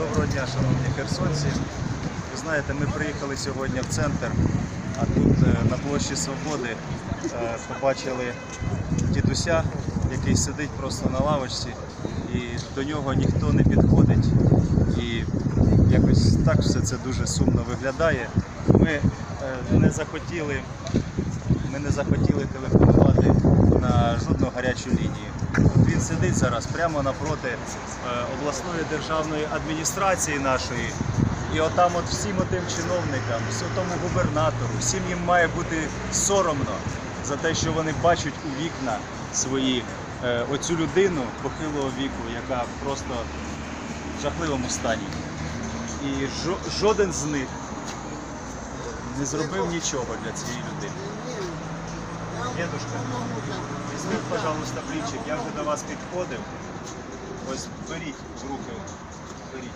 Доброго дня, шановні херсонці. Ви знаєте, ми приїхали сьогодні в центр, а тут е, на площі Свободи е, побачили дідуся, який сидить просто на лавочці, і до нього ніхто не підходить. І якось так все це дуже сумно виглядає. Ми е, не захотіли, ми не захотіли телефонувати на жодну гарячу лінію. Він сидить зараз прямо напроти е, обласної державної адміністрації нашої. І отам от всім отим чиновникам, всьому тому губернатору, всім їм має бути соромно за те, що вони бачать у вікна свої е, оцю людину похилого віку, яка просто в жахливому стані. І жоден з них не зробив нічого для цієї людини. Дедушка, візьміть, пожалуйста, блінчик, я вже до вас підходив. Ось беріть в руки. Беріть,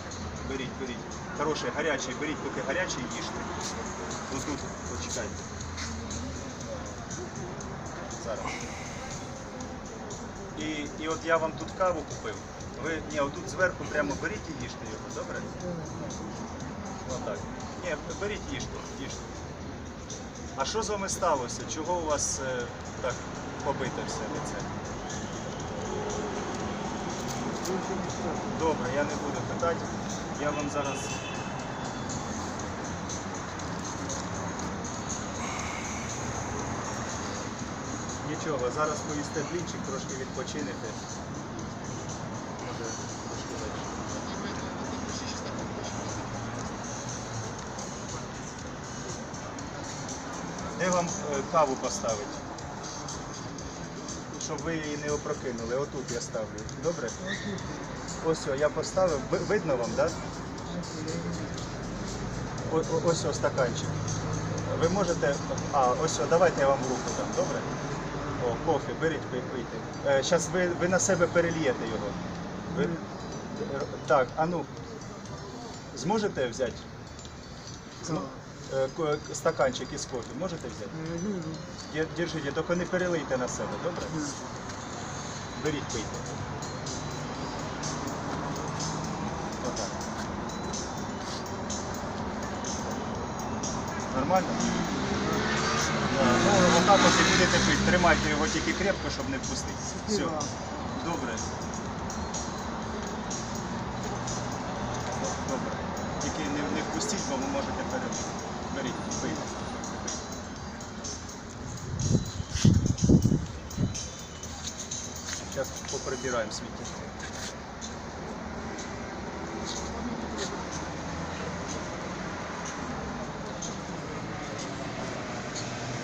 беріть, беріть. Хороший, гарячий, беріть, поки гарячий їжте. Ось тут, почекайте. Зараз. І, і от я вам тут каву купив. Ви ні, отут зверху прямо беріть і їжте його, добре? Отак. Ні, беріть їжте, їжте. А що з вами сталося? Чого у вас е, так побите все лице? Добре, я не буду питати. Я вам зараз. Нічого, зараз поїсте блінчик, трошки відпочинете. Де вам е, каву поставити? Щоб ви її не опрокинули. Отут я ставлю. Добре? Ось я поставив. Видно вам, так? Ось ось стаканчик. Ви можете. А, ось давайте я вам руку дам, добре? О, кофе, беріть, пий- пийте. Зараз ви, ви на себе перельєте його. Ви... Так, а ну. Зможете взяти? Зм- Е, Стаканчик із кофе можете взяти? Держите, тільки не перелийте на себе, добре? Беріть, пийте. Отак. Нормально? Ну, отак от і будете пити. Тримайте його тільки крепко, щоб не впустити. Все. Добре. Добре. Тільки не, не впустіть, бо ви можете перелити. Беріть, пийте. Зараз поприбираємо сміття.